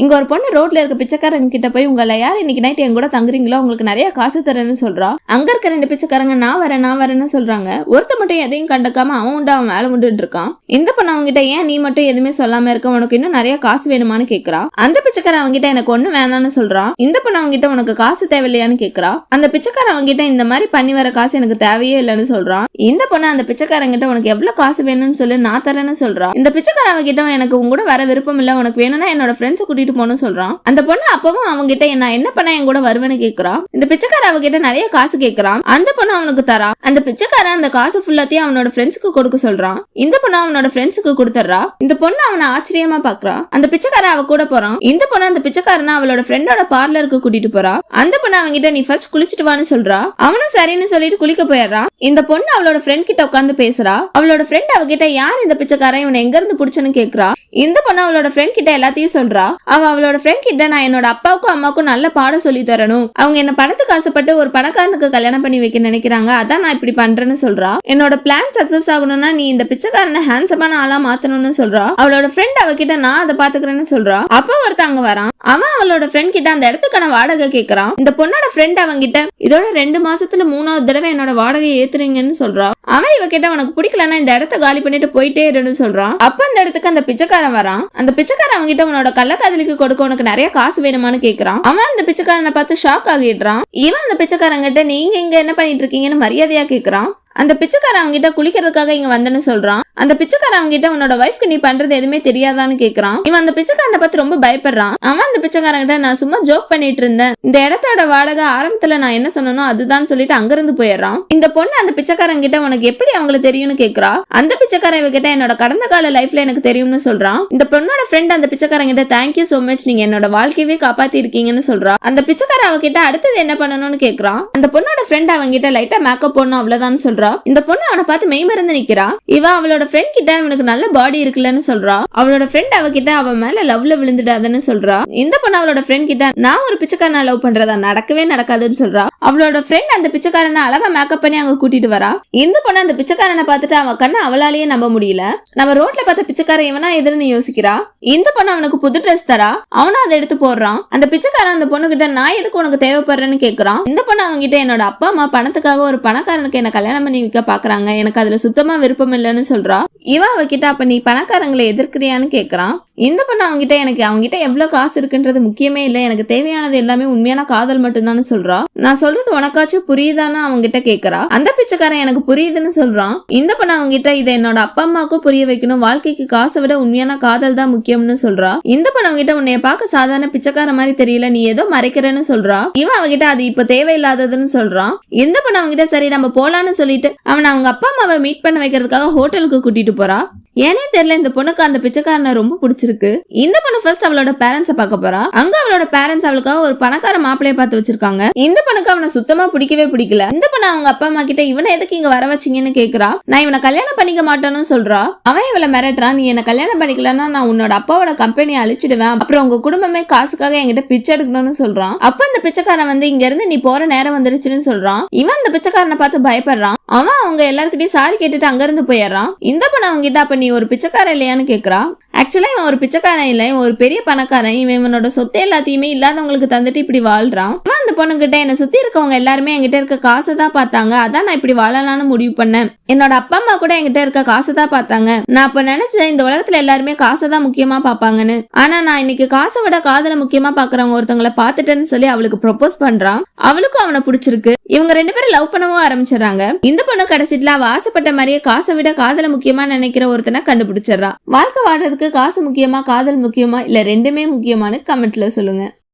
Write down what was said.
இங்க ஒரு பொண்ணு ரோட்ல இருக்க பிச்சைக்காரங்க கிட்ட போய் உங்களை யார் இன்னைக்கு நைட் என் கூட தங்குறீங்களோ உங்களுக்கு நிறைய காசு தரேன்னு சொல்றா. அங்க இருக்க ரெண்டு பிச்சைக்காரங்க நான் வரேன் நான் வரேன்னு சொல்றாங்க. ஒருத்த மட்டும் எதையும் கண்டுக்காம அவன் உண்டு அவன் வேலை உண்டுட்டு இருக்கான். இந்த பொண்ணு அவங்க கிட்ட ஏன் நீ மட்டும் எதுவுமே சொல்லாம இருக்க? உனக்கு இன்னும் நிறைய காசு வேணுமான்னு கேக்குறா. அந்த பிச்சைக்காரன் அவங்க கிட்ட எனக்கு ஒண்ணு வேணாம்னு சொல்றான் இந்த பொண்ணு அவங்க கிட்ட உனக்கு காசு தேவையில்லையான்னு கேக்குறா. அந்த பிச்சைக்காரன் அவங்க கிட்ட இந்த மாதிரி பண்ணி வர காசு எனக்கு தேவையே இல்லைன்னு சொல்றான் இந்த பொண்ணு அந்த பிச்சைக்காரங்க கிட்ட உனக்கு எவ்வளவு காசு வேணும்னு சொல்லி நான் தரேன்னு சொல்றான் இந்த பிச்சைக்காரன் அவங்க கிட்ட எனக்கு உங்க கூட வர விருப்பம் இல்ல. உனக்கு வேணும்னா என்னோட ஃப்ரெண்ட்ஸ் கூட்டிட்டு போகணும்னு சொல்றான். அந்த பொண்ணு அப்பவும் அவங்க கிட்ட நான் என்ன பண்ண என் கூட வருவேன்னு கேக்குறான் இந்த பிச்சைக்கார அவங்க கிட்ட நிறைய காசு கேக்குறான். அந்த பொண்ணு அவனுக்கு தரா. அந்த பிச்சைக்காரன் அந்த காசு ஃபுல்லாத்தையும் அவனோட ஃப்ரெண்ட்ஸுக்கு கொடுக்க சொல்றான். இந்த பொண்ணு அவனோட ஃப்ரெண்ட்ஸுக்கு கொடுத்துறா இந்த பொண்ணு அவனை ஆச்சரியமா பாக்குறா. அந்த பிச்சைக்காரன் அவ கூட போறான். இந்த பொண்ணு அந்த பிச்சைக்காரனா அவளோட ஃப்ரெண்டோட பார்லருக்கு கூட்டிட்டு போறா. அந்த பொண்ணு அவங்க கிட்ட நீ ஃபர்ஸ்ட் குளிச்சிட்டு வான்னு சொல்றா. அவனும் சரின்னு சொல்லிட்டு குளிக்க போயிடுறான் இந்த பொண்ணு அவளோட ஃப்ரெண்ட் கிட்ட உட்காந்து பேசுறா. அவளோட ஃப்ரெண்ட் அவகிட்ட யார் இந்த பிச்சைக்காரன்? இவனை எங்க இருந்து புடிச்சன்னு கேக்குறா? இந்த பொண்ணு அவளோட ஃப்ரெண்ட் கிட்ட எல்லாத்தையும் சொல்றா. அவ அவளோட ஃப்ரெண்ட் கிட்ட நான் என்னோட அப்பாவுக்கும் அம்மாவுக்கும் நல்ல பாடம் சொல்லி தரணும். அவங்க என்ன பணத்துக்கு ஆசைப்பட்டு ஒரு பணக்காரனுக்கு கல்யாணம் பண்ணி வைக்க நினைக்கிறாங்க. அதான் நான் இப்படி பண்றேன்னு சொல்றா. என்னோட பிளான் சக்சஸ் ஆகணும்னா நீ இந்த பிச்சைக்காரனை ஹேண்ட்ஸமான ஆளா மாத்தணும்னு சொல்றா. அவளோட ஃப்ரெண்ட் அவகிட்ட நான் அதை பாத்துக்கிறேன்னு சொல்றா. அப்ப ஒருத்தங்க வரான். அவன் அவளோட ஃப்ரெண்ட் கிட்ட அந்த இடத்துக்கான வாடகை கேக்குறான். இந்த பொண்ணோட ஃப்ரெண்ட் அவங்கிட்ட இதோட ரெண்டு மாசத்துல மூணாவது தடவை என்னோட வாடகையை ஏத்துறீங்கன்னு சொல்றா. அவன் இவகிட்ட உனக்கு பிடிக்கலன்னா இந்த இடத்த காலி பண்ணிட்டு போயிட்டே இருன்னு சொல்றான் அப்ப அந்த இடத்துக்கு அந்த பிச்சைக்காரன் வரான். அந்த பிச்சைக்காரன் அவங்க கிட்ட உன்னோட கள்ளக்காதலிக்கு கொடுக்க உனக்கு நிறைய காசு வேணுமான்னு கேக்குறான். அவன் அந்த பிச்சைக்காரனை பார்த்து ஷாக் ஆகிடுறான். இவன் அந்த பிச்சைக்காரன் கிட்ட நீங்க இங்க என்ன பண்ணிட்டு இருக்கீங்கன்னு மரியாதையா கேக்குறான். அந்த பிச்சைக்காரன் அவங்கிட்ட குளிக்கிறதுக்காக இங்க வந்தேன்னு சொல்றான். அந்த பிச்சைக்கார அவங்கிட்ட உன்னோட ஒய்ஃப்க்கு நீ பண்றது எதுவுமே தெரியாதான்னு கேக்குறான். இவன் அந்த பிச்சைக்காரனை பார்த்து ரொம்ப பயப்படுறான். அவன் அந்த பிச்சைக்காரங்கிட்ட நான் சும்மா ஜோக் பண்ணிட்டு இருந்தேன். இந்த இடத்தோட வாடகை ஆரம்பத்துல நான் என்ன சொன்னனோ அதுதான் சொல்லிட்டு அங்கிருந்து போயிடுறான். இந்த பொண்ணு அந்த பிச்சைக்காரங்கிட்ட உனக்கு எப்படி அவங்கள தெரியும்னு கேக்குறா? அந்த பிச்சைக்கார இவகிட்ட என்னோட கடந்த கால லைஃப்ல எனக்கு தெரியும்னு சொல்றான். இந்த பொண்ணோட ஃப்ரெண்ட் அந்த பிச்சைக்காரங்கிட்ட தேங்க்யூ சோ மச் நீங்க என்னோட வாழ்க்கையவே காப்பாத்தி இருக்கீங்கன்னு சொல்றா. அந்த பிச்சைக்கார அவகிட்ட அடுத்தது என்ன பண்ணணும்னு கேக்குறான்? அந்த பொண்ணோட ஃப்ரெண்ட் அவங்கிட்ட லைட்டா மேக்கப் போடணும் அவ்வளவுதான் சொல்றா. இந்த பொண்ணு அவனை பார்த்து மெய் மறந்து நிக்கிறா. இவ அவளோட ஃப்ரெண்ட் கிட்ட அவனுக்கு நல்ல பாடி இருக்குல்லன்னு சொல்றா. அவளோட ஃப்ரெண்ட் அவகிட்ட அவன் மேல லவ்ல விழுந்துடாதுன்னு சொல்றா. இந்த பொண்ணு அவளோட ஃப்ரெண்ட் கிட்ட நான் ஒரு பிச்சைக்காரனை லவ் பண்றதா? நடக்கவே நடக்காதுன்னு சொல்றா. அவளோட ஃப்ரெண்ட் அந்த பிச்சைக்காரனை அழகா மேக்கப் பண்ணி அங்க கூட்டிட்டு வரா. இந்த பொண்ணு அந்த பிச்சைக்காரனை பார்த்துட்டு அவன் கண்ணை அவளாலேயே நம்ப முடியல. நம்ம ரோட்ல பார்த்த பிச்சைக்காரன் இவனா எதுன்னு யோசிக்கிறா. இந்த பொண்ணு அவனுக்கு புது ட்ரெஸ் தரா. அவனும் அதை எடுத்து போடுறான். அந்த பிச்சைக்காரன் அந்த பொண்ணு கிட்ட நான் எதுக்கு உனக்கு தேவைப்படுறேன்னு கேக்குறான்? இந்த பொண்ணு அவங்க கிட்ட என்னோட அப்பா அம்மா பணத்துக்காக ஒரு பணக்காரனுக்கு என்ன கல்யாணம் பண்ணி விற்க பாக்குறாங்க. எனக்கு அதுல சுத்தமா விருப்பம் இல்லைன்னு சொல்றா. இவன் அவகிட்ட அப்ப நீ பணக்காரங்களை எதிர்க்கிறியான்னு கேக்குறான். இந்த பொண்ணு அவங்ககிட்ட எனக்கு அவங்ககிட்ட எவ்வளவு காசு இருக்குன்றது முக்கியமே இல்லை. எனக்கு தேவையானது எல்லாமே உண்மையான காதல் மட்டும்தான் சொல்றா. நான் சொல்றது உனக்காச்சும் புரியுதான்னு அவங்ககிட்ட கேக்குறா. அந்த பிச்சைக்காரன் எனக்கு புரியுதுன்னு சொல்றான். இந்த பொண்ணு அவங்ககிட்ட இதை என்னோட அப்பா அம்மாக்கும் புரிய வைக்கணும். வாழ்க்கைக்கு காசை விட உண்மையான காதல் தான் முக்கியம்னு சொல்றா. இந்த பொண்ணு அவங்ககிட்ட உன்னைய பார்க்க சாதாரண பிச்சைக்கார மாதிரி தெரியல. நீ ஏதோ மறைக்கிறேன்னு சொல்றா. இவன் அவகிட்ட அது இப்ப தேவையில்லாததுன்னு சொல்றான். இந்த பொண்ணு அவங்ககிட்ட சரி நம்ம போலான்னு சொல்லிட்டு அவன் அவங்க அப்பா அம்மாவை மீட் பண்ண வைக்கிறதுக்காக ஹோட்டலுக்கு கூட்டிட்டு போறா. ஏனே தெரியல இந்த பொண்ணுக்கு அந்த பிச்சைக்காரனை ரொம்ப பிடிச்சிருக்கு. இந்த பொண்ணு ஃபர்ஸ்ட் அவளோட பேரண்ட்ஸை பார்க்க போறா. அங்க அவளோட பேரண்ட்ஸ் அவளுக்காக ஒரு பணக்கார மாப்பிளைய பார்த்து வச்சிருக்காங்க. இந்த பொண்ணுக்கு அவனை சுத்தமா பிடிக்கவே பிடிக்கல. இந்த பொண்ணு அவங்க அப்பா அம்மா கிட்ட இவனை எதுக்கு இங்க வர வச்சீங்கன்னு கேக்குறா? நான் இவனை கல்யாணம் பண்ணிக்க மாட்டேன்னு சொல்றா. அவன் இவளை மிரட்டுறா. நீ என்ன கல்யாணம் பண்ணிக்கலன்னா நான் உன்னோட அப்பாவோட கம்பெனியை அழிச்சிடுவேன். அப்புறம் உங்க குடும்பமே காசுக்காக என்கிட்ட பிச்சை எடுக்கணும்னு சொல்றான். அப்ப அந்த பிச்சைக்காரன் வந்து இங்க இருந்து நீ போற நேரம் வந்துருச்சுன்னு சொல்றான். இவன் அந்த பிச்சைக்காரனை பார்த்து பயப்படுறான். அவன் அவங்க எல்லாருக்கிட்டையும் சாரி கேட்டுட்டு அங்க இருந்து போயிடுறான். இந்த பொண்ணு அவங்க கிட்ட அப்ப நீ ஒரு பிச்சைக்காரன் இல்லையான்னு கேக்குறா. ஆக்சுவலா இவன் ஒரு பிச்சைக்காரன் இல்லை இவன் ஒரு பெரிய பணக்காரன். இவன் இவனோட சொத்து எல்லாத்தையுமே இல்லாதவங்களுக்கு தந்துட்டு இப்படி வாழ்றான். அந்த பொண்ணுகிட்ட என்னை சுத்தி இருக்கவங்க எல்லாருமே என்கிட்ட இருக்க காசை தான் பார்த்தாங்க. அதான் நான் இப்படி வாழலாம்னு முடிவு பண்ணேன். என்னோட அப்பா அம்மா கூட என்கிட்ட இருக்க காசை தான் பார்த்தாங்க. நான் அப்ப நினைச்சேன் இந்த உலகத்துல எல்லாருமே காசை தான் முக்கியமா பார்ப்பாங்கன்னு. ஆனா நான் இன்னைக்கு காசை விட காதலை முக்கியமா பாக்குறவங்க ஒருத்தவங்களை பார்த்துட்டேன்னு சொல்லி அவளுக்கு ப்ரொபோஸ் பண்றான். அவளுக்கும் அவனை பிடிச்சிருக்கு. இவங்க ரெண்டு பேரும் லவ் பண்ணவும் ஆரம்பிச்சிடறாங்க. இந்த பொண்ணு கடைசியில அவ ஆசைப்பட்ட மாதிரியே காசை விட காதலை முக்கியமா நினைக்கிற ஒருத்தனை கண்டுபிடிச்சிடுறா. வாழ்க்கை வாடுறதுக்கு காசு முக்கியமா காதல் முக்கியமா இல்ல ரெண்டுமே முக்கியமானு கமெண்ட்ல சொல்லுங்க.